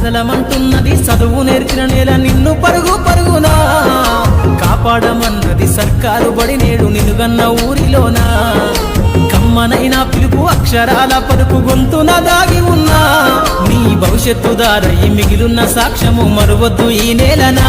కదలమంటున్నది చదువు నేర్చిన నేల నిన్ను పరుగు పరుగునా. కాపాడమన్నది సర్కారు బడి నేడు నిలుగన్న ఊరిలోనా. కమ్మనైన పిలుపు అక్షరాల పలుపు గొంతున దాగి ఉన్నా. నీ భవిష్యత్తు దారయి మిగిలున్న సాక్ష్యము మరువద్దు ఈ నేలనా.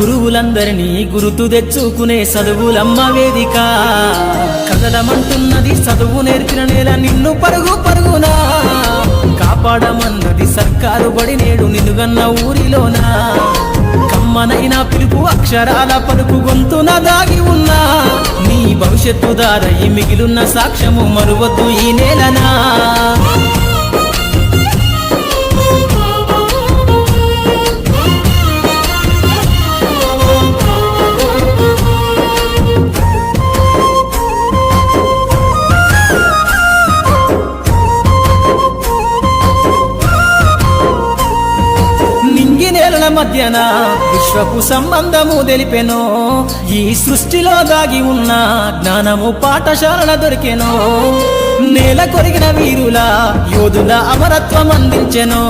గురువులందరినీ గురుతు తెచ్చుకునే చదువులమ్మ వేదిక. కదలమంటున్నది చదువు నేర్పిన నేల నిన్ను పరుగు పరుగునా. కాపాడమన్నది సర్కారు బడి నేడు నిన్నుగన్న ఊరిలోనా. కమ్మనైన పిలుపు అక్షరాల పలుకు గొంతున దాగి ఉన్నా. నీ భవిష్యత్తు దారయి మిగిలున్న సాక్ష్యము మరువద్దు ఈ నేలనా? మధ్యన విశ్వపు సంబంధము తెలిపెను ఈ సృష్టిలో దాగి ఉన్న జ్ఞానము పాఠశాలల దొరికెను నేల కొరిగిన వీరుల యోధుల అమరత్వం అందించెను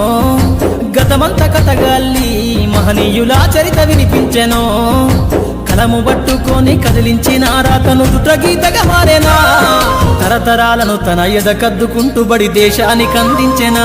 గతమంత కథగాల్లి మహనీయుల చరిత వినిపించెను కలము పట్టుకొని కదిలించిన రాతను దుట మారేనా తరతరాలను తన ఎద కద్దుకుంటూ బడి దేశానికి అందించెనా.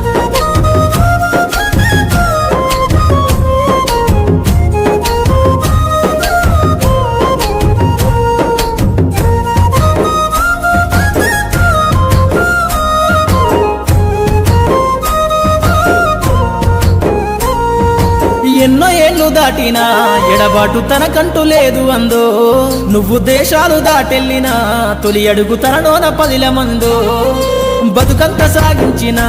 ఎన్నో ఏళ్ళు దాటినా ఎడబాటు తనకంటూ లేదు అందో. నువ్వు దేశాలు దాటెళ్ళినా తొలి అడుగు తనలోన పదిల మందో. బతుకంత సాగించిన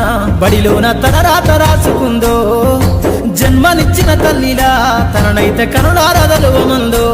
బడిలోన తన రాత రాసుకుందో. జన్మనిచ్చిన తల్లిలా తననైతే కనుడారదలువమందో